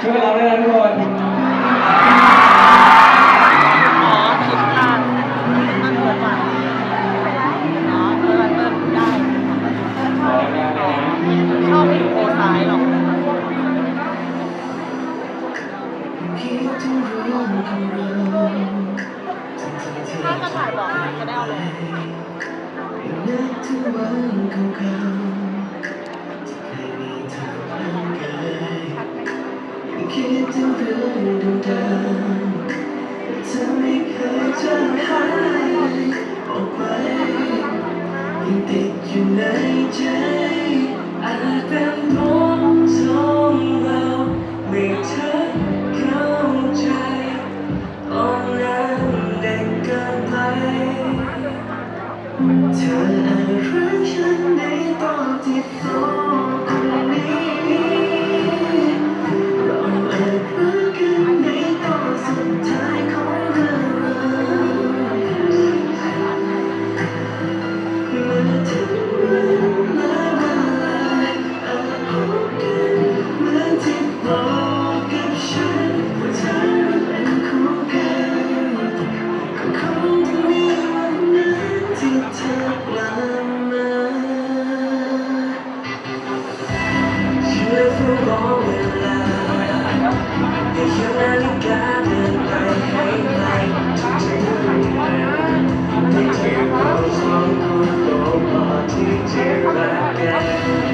ช่วยเราด้วยนะทุกคนอ๋อผิดพลาดมันเปิดใหม่อ๋อเปิดเปิดได้ขอแรงๆเลยนะชอบผิดโอซ้ายหรอกถ้าจะถ่ายบอกจะได้เอาลง คิดถึงเรื่องเดิมๆเธอไม่เคยจางหายออกไปยังติดอยู่ในใจอาจเป็นเพราะสองเราไม่เธอเข้าใจตอนนั้นเด็กเกินไปเธออาจรักฉันในตอนที่พร้อ Yeah.